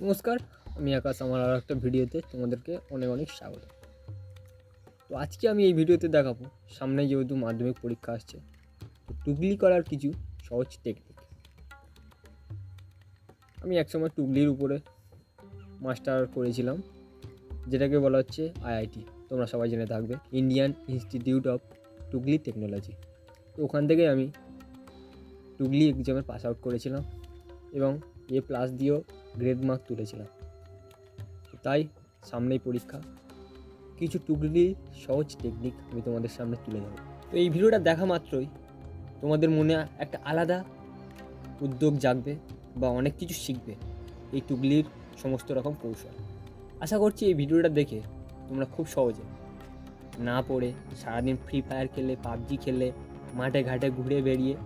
নমস্কার, আমি আকাশ আমার আর একটা ভিডিওতে তোমাদেরকে অনেক অনেক স্বাগত। তো আজকে আমি এই ভিডিওতে দেখাবো, সামনে যেহেতু মাধ্যমিক পরীক্ষা আসছে, তো টুগলি করার কিছু সহজ টেকনিক আমি একসময় টুগলির উপরে মাস্টার করেছিলাম, যেটাকে বলা হচ্ছে আইআইটি, তোমরা সবাই জেনে থাকবে ইন্ডিয়ান ইনস্টিটিউট অফ টুগলি টেকনোলজি তো ওখান থেকে আমি টুগলি এক্সামে পাস আউট করেছিলাম এবং এ প্লাস দিয়েও গ্রেড মার্ক তুলেছিলাম। তাই সামনেই পরীক্ষা। কিছু টুকলি সহজ টেকনিক আমি তোমাদের সামনে তুলে ধরব। তো এই ভিডিওটা দেখা মাত্রই। তোমাদের মনে একটা আলাদা উদ্যোগ জাগবে বা অনেক কিছু শিখবে এই টুগলির সমস্ত রকম কৌশল। আশা করছি এই ভিডিওটা দেখে তোমরা খুব সহজে না পড়ে সারাদিন ফ্রি ফায়ার খেলে, পাবজি খেলে, মাঠে ঘাটে ঘুরে বেরিয়ে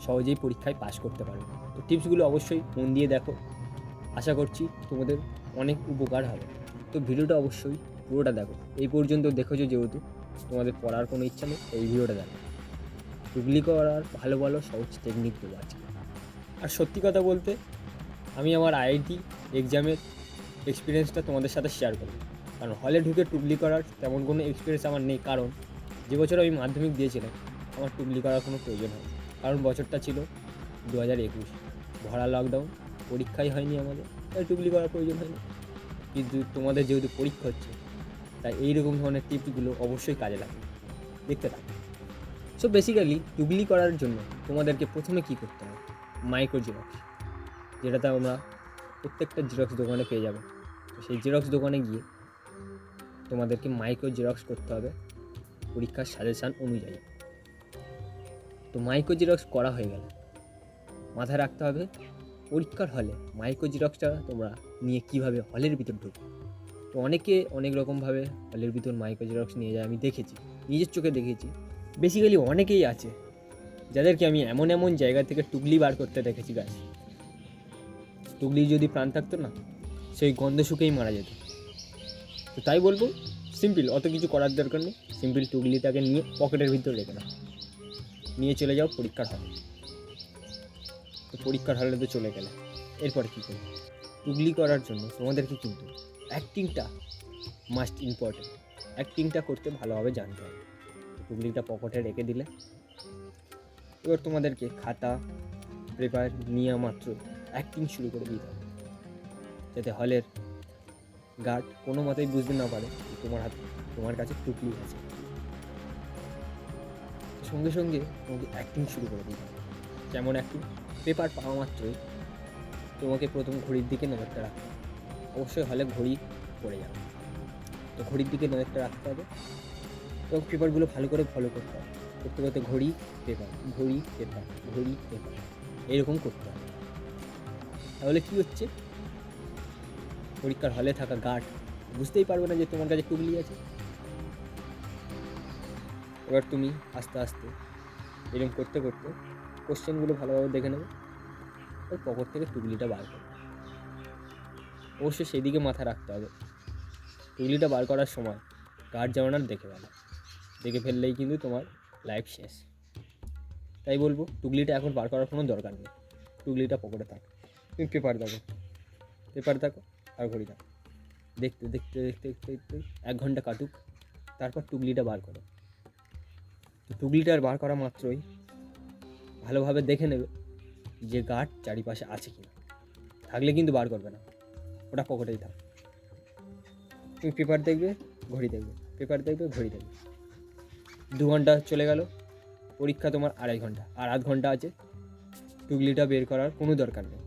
সহজেই পরীক্ষায় পাশ করতে পারবে। তো টিপসগুলো অবশ্যই মন দিয়ে দেখো। আশা করছি তোমাদের অনেক উপকার হবে। তো ভিডিওটা অবশ্যই পুরোটা দেখো। এই পর্যন্ত দেখেছ যেহেতু, তোমাদের পড়ার কোনো ইচ্ছা নেই, এই ভিডিওটা দেখো। টুগলি করার ভালো ভালো সহজ টেকনিক দেবো আছে। আর সত্যি কথা বলতে, আমি আমার আইআইটি এক্সামের এক্সপিরিয়েন্সটা তোমাদের সাথে শেয়ার করব। কারণ হলে ঢুকে টুগলি করার তেমন কোনো এক্সপিরিয়েন্স আমার নেই। কারণ, যে বছর আমি মাধ্যমিক দিয়েছিলাম, আমার টুগলি করার কোনো প্রয়োজন হয় কারণ বছরটা ছিল দু হাজার একুশ। ভরা লকডাউন পরীক্ষাই হয়নি আমাদের। তাই টুগলি করার প্রয়োজন হয়নি। কিন্তু তোমাদের যেহেতু পরীক্ষা হচ্ছে, তাই এইরকম ধরনের টিপসগুলো অবশ্যই কাজে লাগবে। দেখতে থাকো। সো বেসিক্যালি টুগলি করার জন্য তোমাদেরকে প্রথমে কী করতে হবে? মাইক্রো জেরক্স যেটাতে আমরা প্রত্যেকটা জেরক্স দোকানে পেয়ে যাবে। সেই জেরক্স দোকানে গিয়ে তোমাদেরকে মাইক্রো জেরক্স করতে হবে পরীক্ষার সাজেশান অনুযায়ী। তো মাইক্রো জেরক্স করা হয়ে গেলে। মাথায় রাখতে হবে। পরীক্ষার হলে মাইক্রো জেরক্সটা তোমরা নিয়ে কীভাবে হলের ভিতর ঢুকবে? তো অনেকে অনেক রকমভাবে হলের ভিতর মাইক্রো জেরক্স নিয়ে যায়, আমি দেখেছি, নিজের চোখে দেখেছি। বেসিক্যালি অনেকেই আছে, যাদেরকে আমি এমন এমন জায়গা থেকে টুগলি বার করতে দেখেছি গাছ টুগলি যদি প্রাণ থাকতো না, সেই গন্ধ শুকেই মারা যেত। তো তাই বলব সিম্পল অত কিছু করার দরকার নেই। সিম্পল টুগলিটাকে নিয়ে পকেটের ভিতর রেখে দাও। নিয়ে চলে যাও, পরীক্ষার তো পরীক্ষার হলে তো চলে গেলে। এরপর কী করবে? টুগলি করার জন্য তোমাদেরকে কিন্তু অ্যাক্টিংটা মাস্ট ইম্পর্টেন্ট অ্যাক্টিংটা করতে ভালোভাবে জানতে হবে। টুগলিটা পকেটে রেখে দিলে। এবার তোমাদেরকে খাতা পেপার নিয়ে মাত্র অ্যাক্টিং শুরু করে দিতে হবে। যাতে হলের গার্ড কোনো মতেই বুঝতে না পারে তোমার হাতে, তোমার কাছে টুকলি আছে। সঙ্গে সঙ্গে তোমাকে অ্যাক্টিং শুরু করে দিতে হবে। যেমন অ্যাক্টিং পেপার পাওয়া মাত্রই তোমাকে প্রথম ঘড়ির দিকে নজরটা রাখতে হবে। অবশ্যই হলে ঘড়ি পড়ে যাবে। তো ঘড়ির দিকে নজরটা রাখতে হবে এবং পেপারগুলো ভালো করে ফলো করতে হবে। করতে করতে ঘড়ি পেপার ঘড়ি পেপার ঘড়ি পেপার এরকম করতে হবে। তাহলে কী হচ্ছে? পরীক্ষার হলে থাকা গার্ড বুঝতেই পারবে না যে তোমার কাছে টুকলি আছে। এবার তুমি আস্তে আস্তে এরকম করতে করতে কোশ্চেনগুলো ভালোভাবে দেখে নেবে। ওর পকেট থেকে টুকলিটা বার করবে অবশ্যই সেদিকে মাথা রাখতে হবে। টুকলিটা বার করার সময় গার্ড যেমন আর দেখে ফেলে দেখে ফেললেই কিন্তু তোমার লাইফ শেষ। তাই বলব টুকলিটা এখন বার করার কোনো দরকার নেই। টুকলিটা পকেটে থাক। তুমি পেপার দেখো। পেপার দেখো আর ঘড়ি দেখো। দেখতে দেখতে দেখতে দেখতে দেখতে এক ঘণ্টা কাটুক। তারপর টুকলিটা বার করো। তো টুকলিটা আর বার করা মাত্রই ভালোভাবে দেখে নেবে যে গার্ড চারিপাশে আছে কি না থাকলে কিন্তু বার করবে না। ওটা পকেটেই থাক। তুমি পেপার দেখবে, ঘড়ি দেখবে। পেপার দেখবে, ঘড়ি দেখবে। দু ঘণ্টা চলে গেল। পরীক্ষা তোমার আড়াই ঘণ্টা। আর আধ ঘণ্টা আছে। টুগলিটা বের করার কোনো দরকার নেই।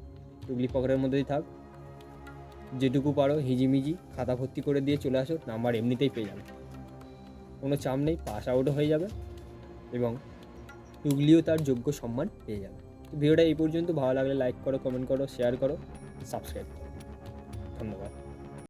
টুগলি পকেটের মধ্যেই থাক। যেটুকু পারো, হিজিমিজি, খাতা ভর্তি করে দিয়ে চলে আসো। নাম্বার এমনিতেই পেয়ে যাবে। কোনো চাপ নেই পাস আউটও হয়ে যাবে। এবং টুগলিও তার যোগ্য সম্মান পেয়ে যাবে। ভিডিওটা এই পর্যন্ত। ভালো লাগলে লাইক করো কমেন্ট করো শেয়ার করো সাবস্ক্রাইব করো। ধন্যবাদ।